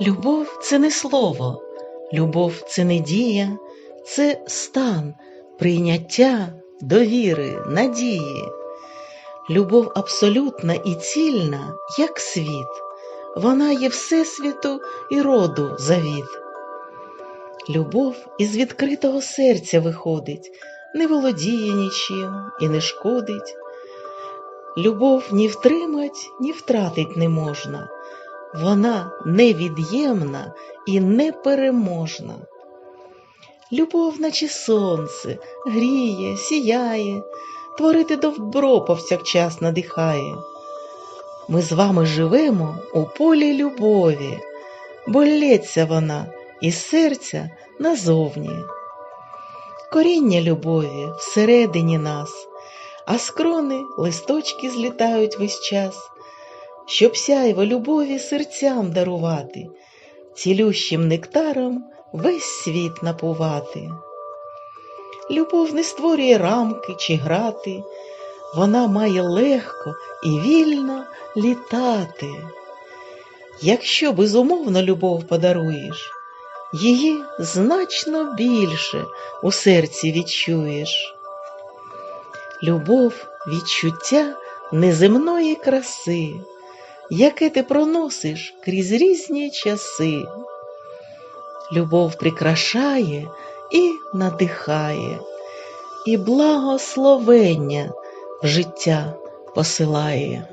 Любов це не слово, любов це не дія, це стан прийняття, довіри, надії. Любов абсолютна і цільна, як світ, вона є Всесвіту і роду завіт. Любов із відкритого серця виходить, не володіє нічим і не шкодить. Любов ні втримать, ні втратить не можна, вона невід'ємна і непереможна. Любов, наче сонце, гріє, сіяє, творити добро повсякчас надихає. Ми з вами живемо у полі любові, бо лється вона із серця назовні. Коріння любові всередині нас, а з крони листочки злітають весь час, щоб сяйво любові серцям дарувати, цілющим нектаром весь світ напувати. Любов не створює рамки чи грати, вона має легко і вільно літати. Якщо безумовно любов подаруєш, її значно більше у серці відчуєш. Любов відчуття неземної краси, яке ти проносиш крізь різні часи. Любов прикрашає і надихає, і благословення в життя посилає.